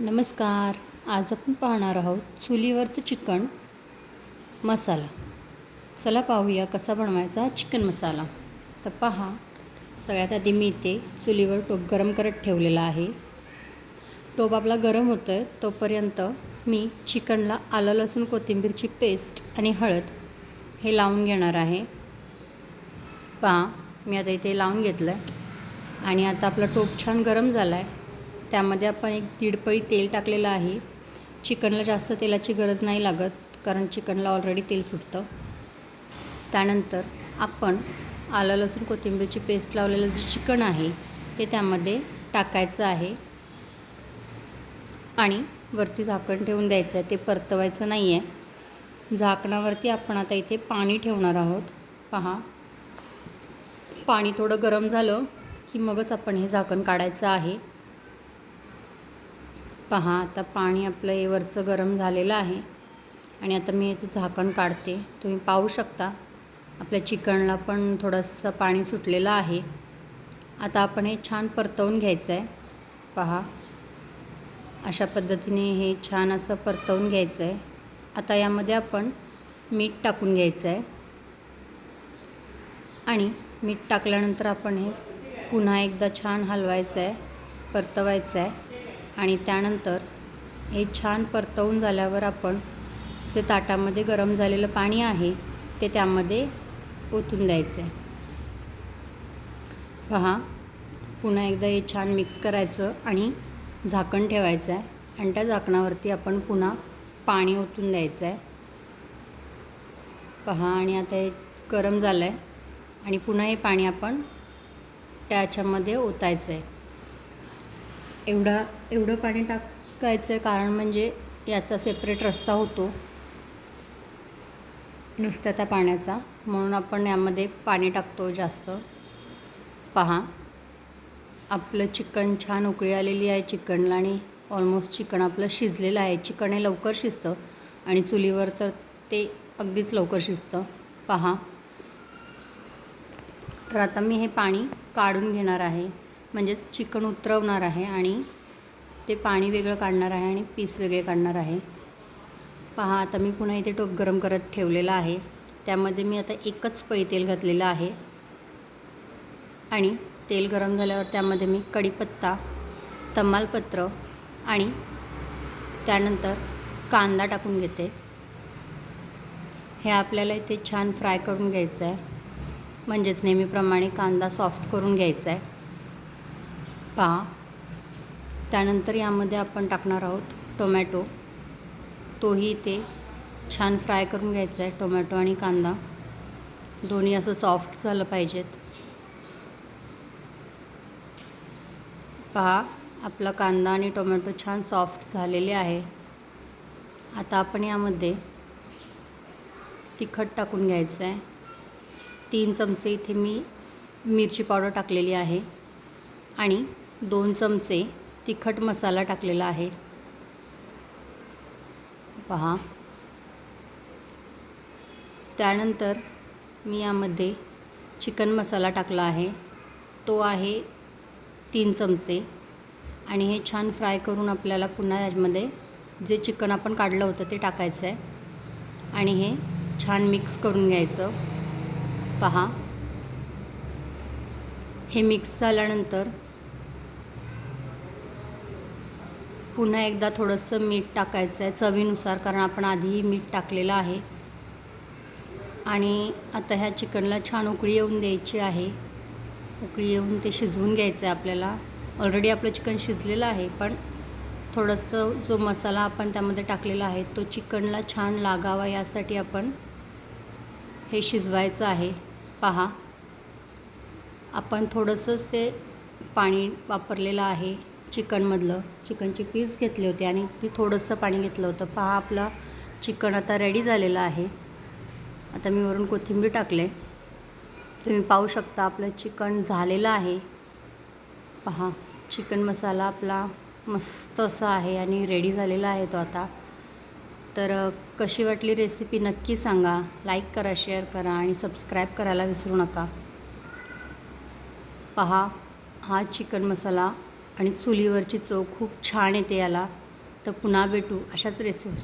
नमस्कार. आज आपण पाहणार आहोत चुलीवरचं चिकन मसाला. चला पाहूया कसा बनवायचा चिकन मसाला. तर पहा सगळ्यात आधी मी इथे चुलीवर टोप गरम करत ठेवलेला आहे. टोप आपला गरम होतो आहे तोपर्यंत मी चिकनला आलं लसूण कोथिंबीरची पेस्ट आणि हळद हे लावून घेणार आहे. पहा मी आता इथे लावून घेतलं आहे आणि आता आपला टोप छान गरम झाला आहे त्यामध्ये आपण एक दीड पळी तेल टाकलेलं आहे. चिकनला जास्त तेलाची गरज नाही लागत कारण चिकनला ऑलरेडी तेल सुटतं त्यानंतर आपण आलं लसूण कोथिंबीरची पेस्ट लावलेलं जे चिकन आहे ते त्यामध्ये टाकायचं आहे. आणि वरती झाकण ठेवून द्यायचं आहे. ते परतवायचं नाही आहे झाकणावरती आपण आता इथे पाणी ठेवणार आहोत. पहा. पाणी थोडं गरम झालं की मगच आपण हे झाकण काढायचं आहे. पहा आता पाणी आपलं हे वरचं गरम झालेलं आहे. आणि आता मी इथे झाकण काढते. तुम्ही पाहू शकता आपल्या चिकनला पण थोडंसं पाणी सुटलेलं आहे. आता आपण हे छान परतवून घ्यायचं आहे. पहा अशा पद्धतीने हे छान असं परतवून घ्यायचं आहे. आता यामध्ये आपण मीठ टाकून घ्यायचं आहे. आणि मीठ टाकल्यानंतर आपण हे पुन्हा एकदा छान हलवायचं आहे परतवायचं आहे. आणि त्यानंतर हे छान परतवून झाल्यावर आपण जे ताटामध्ये गरम झालेलं पाणी आहे ते त्यामध्ये ओतून द्यायचं आहे पहा पुन्हा एकदा हे छान मिक्स करायचं आणि झाकण ठेवायचं आहे आणि त्या झाकणावरती आपण पुन्हा पाणी ओतून द्यायचं आहे पहा आणि आता हे गरम झालं आहे आणि पुन्हा हे पाणी आपण त्याच्यामध्ये ओतायचं आहे एवढा एवढं पाणी टाकायचं कारण म्हणजे याचा सेपरेट रस्सा होतो. नुसत्या त्या पाण्याचा. म्हणून आपण यामध्ये पाणी टाकतो जास्त. पहा. आपलं चिकन छान उकळी आलेली आहे चिकनला आणि ऑलमोस्ट चिकन आपलं शिजलेलं आहे. चिकन हे लवकर शिजतं आणि चुलीवर तर ते अगदीच लवकर शिजतं. पहा. तर आता मी हे पाणी काढून घेणार आहे. म्हणजेच चिकन उतरवणार आहे आणि ते पाणी वेगळं काढणार आहे आणि पीस वेगळे काढणार आहे. पहा आता मी पुन्हा इथे टोप गरम करत ठेवलेला आहे. त्यामध्ये मी आता एकच पळी तेल घातलेलं आहे. आणि तेल गरम झाल्यावर त्यामध्ये मी कढीपत्ता तमालपत्र आणि त्यानंतर कांदा टाकून घेते. हे आपल्याला इथे छान फ्राय करून घ्यायचं आहे. म्हणजेच नेहमीप्रमाणे कांदा सॉफ्ट करून घ्यायचा आहे. पहा त्यानंतर यामध्ये आपण टाकणार आहोत टोमॅटो. तोही ते छान फ्राय करून घ्यायचा आहे टोमॅटो आणि कांदा. दोन्ही असं सॉफ्ट झालं पाहिजेत. पहा आपला कांदा आणि टोमॅटो छान सॉफ्ट झालेले आहे. आता आपण यामध्ये तिखट टाकून घ्यायचं आहे. तीन चमचे इथे मी मिरची पावडर टाकलेली आहे आणि दोन चमचे तिखट मसाला टाकलेला आहे. पहा. त्यानंतर मी यामध्ये चिकन मसाला टाकला आहे. तो आहे तीन चमचे. आणि हे छान फ्राय करून आपल्याला पुन्हा यामध्ये जे चिकन आपण काढलं होतं ते टाकायचं आहे. आणि हे छान मिक्स करून घ्यायचं. पहा. हे मिक्स झाल्यानंतर पुन्हा एकदा थोडंसं मीठ टाकायचं आहे चवीनुसार कारण आपण आधीही मीठ टाकलेलं आहे. आणि आता ह्या चिकनला छान उकळी येऊन द्यायची आहे. उकळी येऊन ते शिजवून घ्यायचं आहे आपल्याला. ऑलरेडी आपलं चिकन शिजलेलं आहे पण थोडंसं जो मसाला आपण त्यामध्ये टाकलेला आहे तो चिकनला छान लागावा यासाठी आपण हे शिजवायचं आहे. पहा. आपण थोडंसंच ते पाणी वापरलेलं आहे. चिकनमधलं. चिकनचे पीस घेतले होते आणि ते थोडंसं पाणी घेतलं होतं. पहा आपला चिकन आता रेडी झालेलं आहे. आता मी वरून कोथिंबीर टाकले. तुम्ही पाहू शकता आपलं चिकन झालेलं आहे. पहा चिकन मसाला आपला मस्त असा आहे आणि रेडी झालेला आहे तो आता. तर कशी वाटली रेसिपी नक्की सांगा. लाईक करा शेअर करा आणि सबस्क्राईब करायला विसरू नका. पहा हा चिकन मसाला आणि चुलीवरची चव खूप छान येते याला. तर पुन्हा भेटू अशाच रेसिपी